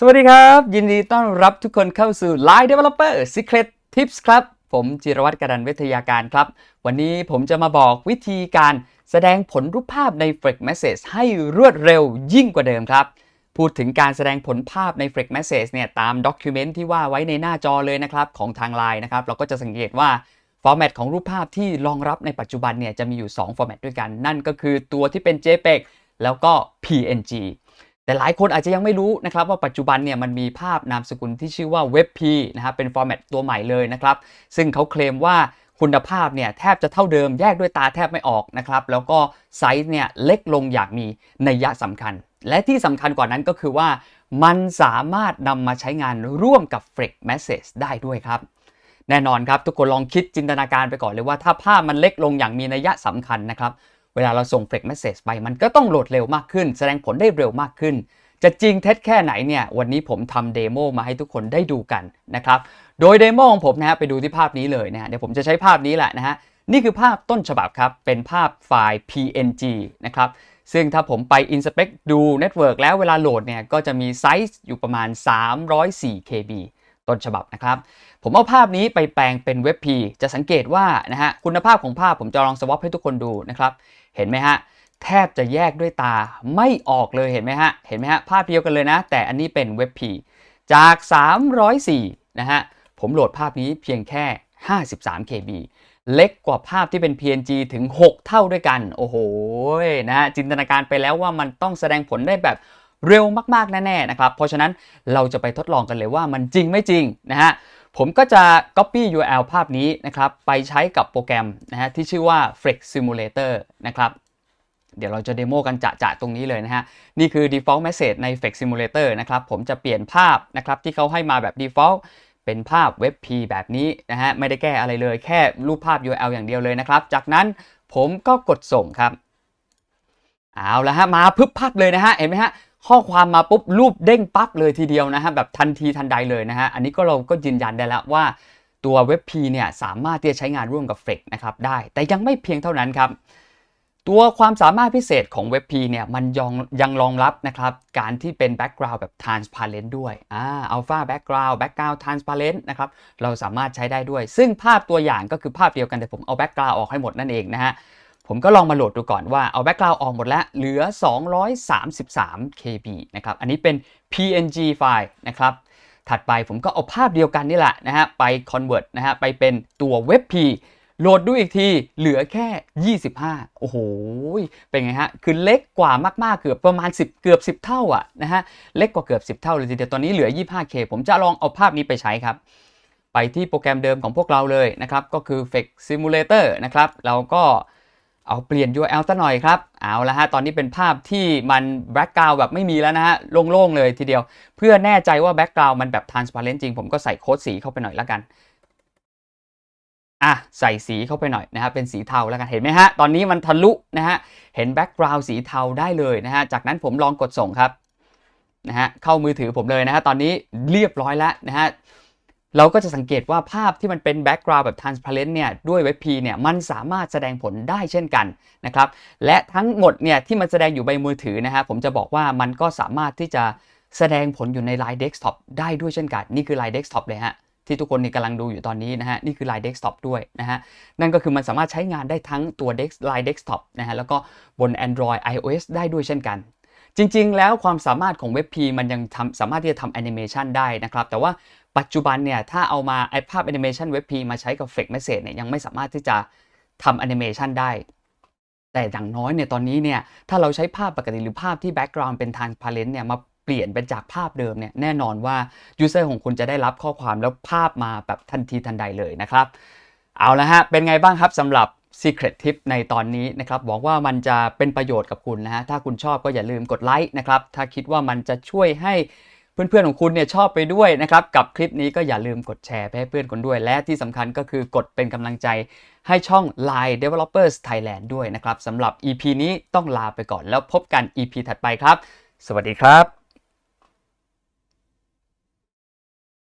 สวัสดีครับ ยินดีต้อนรับทุกคนเข้าสู่ Line Developer Secret Tips ครับ ผมจิรวัตรกรันวิทยาการครับ วันนี้ผมจะมาบอกวิธีการแสดงผลรูปภาพใน Flex Message ให้รวดเร็วยิ่งกว่าเดิมครับ พูดถึงการแสดงผลภาพใน Flex Message เนี่ยตามด็อกิเมนต์ที่ว่าไว้ในหน้าจอเลยนะครับ ของทาง Line นะครับ เราก็จะสังเกตว่าฟอร์แมตของรูปภาพที่รองรับในปัจจุบันเนี่ยจะมีอยู่2ฟอร์แมตด้วยกันนั่นก็คือตัวที่เป็น JPEG แล้วก็ PNG แต่หลายคนอาจจะยังไม่รู้นะครับว่าปัจจุบันเนี่ยมันมีภาพนามสกุลที่ชื่อว่า WebP นะครับเป็นฟอร์แมตตัวใหม่เลยนะครับซึ่งเขาเคลมว่าคุณภาพเนี่ยแทบจะเท่าเดิมแยกด้วยตาแทบไม่ออกนะครับแล้วก็ไซส์เนี่ยเล็กลงอย่างมีนัยยะสำคัญ และที่สำคัญกว่านั้นก็คือว่า มันสามารถนำมาใช้งานร่วมกับ Flex Message ได้ด้วยครับ แน่นอนครับทุกคนลองคิดจินตนาการไปก่อนเลยว่าถ้าภาพมันเล็กลงอย่างมีนัยยะสำคัญนะครับ เวลาเราส่ง Flex Message ไป มันก็ต้องโหลดเร็วมากขึ้น แสดงผลได้เร็วมากขึ้น จะจริงเท็จแค่ไหนเนี่ย วันนี้ผมทำเดโมมาให้ทุกคนได้ดูกันนะครับ โดยเดโมของผมนะฮะไปดูที่ภาพนี้เลยนะฮะเดี๋ยวผมจะใช้ภาพนี้แหละนะฮะนี่คือภาพต้นฉบับครับ เป็นภาพไฟล์ PNG นะครับซึ่งถ้าผมไป inspect ดู network แล้วเวลาโหลดเนี่ยก็จะมีไซส์อยู่ประมาณ 304 KB ต้นฉบับนะครับ ผมเอาภาพนี้ไปแปลงเป็น WebP จะสังเกตว่านะฮะคุณภาพของภาพผมจะลองสวอปให้ทุกคนดูนะครับ เห็นไหมฮะแทบจะแยกด้วยตาไม่ออกเลยเห็นไหมฮะเห็นไหมฮะภาพเดียวกันเลยนะ แต่อันนี้เป็น WebP จาก 304 นะฮะผมโหลดภาพนี้เพียงแค่ 53 KB เล็กกว่าภาพที่เป็น PNG ถึง 6 เท่าด้วยกัน โอ้โหนะฮะจินตนาการไปแล้วว่ามันต้องแสดงผลได้แบบ เร็วมากๆแน่ๆนะครับ เพราะฉะนั้นเราจะไปทดลองกันเลยว่ามันจริงไม่จริงนะฮะ ผมก็จะ copy URL ภาพนี้นะครับ ไปใช้กับโปรแกรมนะฮะที่ชื่อว่า Flex Simulator นะครับ เดี๋ยวเราจะเดโมกันจะๆตรงนี้เลยนะฮะ นี่คือ default message ใน Flex Simulator นะครับ ผมจะเปลี่ยนภาพนะครับที่เขาให้มาแบบ default เป็นภาพ WebP แบบนี้นะฮะ ไม่ได้แก้อะไรเลย แค่รูปภาพ URL อย่างเดียวเลยนะครับ จากนั้นผมก็กดส่งครับ เอาละฮะ มาพึบพับเลยนะฮะ เห็นไหมฮะ ข้อความมาปุ๊บรูปเด้งปั๊บเลยทีเดียวนะฮะแบบทันทีทันใดเลยนะฮะอันนี้ก็เราก็ยืนยันได้แล้วว่าตัว WebP เนี่ยสามารถที่จะใช้งานร่วมกับ Flex นะครับได้ แต่ยังไม่เพียงเท่านั้นครับ ตัวความสามารถพิเศษของ WebP เนี่ยมันยังยังรองรับนะครับการที่เป็น background แบบ transparent ด้วยอ่า alpha background background transparent นะครับเราสามารถใช้ได้ด้วย ซึ่งภาพตัวอย่างก็คือภาพเดียวกันแต่ผมเอา background ออกให้หมดนั่นเองนะฮะ ผมก็ลองมาโหลดดูก่อนว่าเอา background ออกหมดแล้ว เหลือ 233 KB นะครับ อันนี้เป็น PNG ไฟล์นะครับ ถัดไปผมก็เอาภาพเดียวกันนี่แหละนะฮะ ไป convert นะฮะ ไปเป็นตัว WebP โหลดดูอีกทีเหลือแค่ 25 โอ้โห เป็นไงฮะ คือเล็กกว่ามากๆ เกือบประมาณ 10 เกือบ 10 เท่าอะนะฮะ เล็กกว่าเกือบ 10 เท่าเลยทีเดียว ตอนนี้เหลือ 25K ผมจะลองเอาภาพนี้ไปใช้ครับ ไปที่โปรแกรมเดิมของพวกเราเลยนะครับ ก็คือ f e x Simulator นะครับ เราก็ เอาเปลี่ยน URL ซะหน่อยครับ เอาละฮะ ตอนนี้เป็นภาพที่มัน background แบบไม่มีแล้วนะฮะ โล่ง ๆ เลยทีเดียว เพื่อแน่ใจว่า background มันแบบ transparent จริง ผมก็ใส่โค้ดสีเข้าไปหน่อยแล้วกัน อะ ใส่สีเข้าไปหน่อยนะครับเป็นสีเทาแล้วกัน เห็นไหมฮะ ตอนนี้มันทะลุนะฮะ เห็น background สีเทาได้เลยนะฮะ จากนั้นผมลองกดส่งครับ นะฮะ เข้ามือถือผมเลยนะฮะ ตอนนี้เรียบร้อยแล้วนะฮะ เราก็จะสังเกตว่าภาพที่มันเป็น background แบบ transparent เนี่ยด้วย WebP เนี่ยมันสามารถแสดงผลได้เช่นกันนะครับและทั้งหมดเนี่ยที่มันแสดงอยู่ใบมือถือนะฮะผมจะบอกว่ามันก็สามารถที่จะแสดงผลอยู่ใน Line Desktop ได้ด้วยเช่นกัน นี่คือ Line Desktop เลยฮะที่ทุกคนนี่กำลังดูอยู่ตอนนี้นะฮะ นี่คือ Line Desktop ด้วยนะฮะ นั่นก็คือมันสามารถใช้งานได้ทั้งตัว Dex Line Desktop นะฮะ แล้วก็บน Android iOS ได้ด้วยเช่นกัน จริง ๆ แล้วความสามารถของ WebP มันยังทำสามารถที่จะทำแอนิเมชันได้นะครับ แต่ว่าปัจจุบันเนี่ย ถ้าเอามาไอภาพแอนิเมชัน WebP มาใช้กับ Flex Message เนี่ยยังไม่สามารถที่จะทำแอนิเมชันได้ แต่อย่างน้อยเนี่ยตอนนี้เนี่ย ถ้าเราใช้ภาพปกติหรือภาพที่ background เป็น transparent เนี่ยมาเปลี่ยนเป็นจากภาพเดิมเนี่ยแน่นอนว่า user ของคุณจะได้รับข้อความแล้วภาพมาแบบทันทีทันใดเลยนะครับ เอาละฮะเป็นไงบ้างครับสำหรับ Secret Tip ในตอนนี้นะครับหวังว่ามันจะเป็นประโยชน์กับคุณนะฮะ ถ้าคุณชอบก็อย่าลืมกดไลค์นะครับ ถ้าคิดว่ามันจะช่วยให้เพื่อนๆของคุณเนี่ยชอบไปด้วยนะครับ กับคลิปนี้ก็อย่าลืมกดแชร์ไปให้เพื่อนคนด้วย และที่สำคัญก็คือกดเป็นกำลังใจให้ช่อง Line Developers Thailand ด้วยนะครับสำหรับ EP นี้ต้องลาไปก่อนแล้วพบกัน EP ถัดไปครับ สวัสดีครับ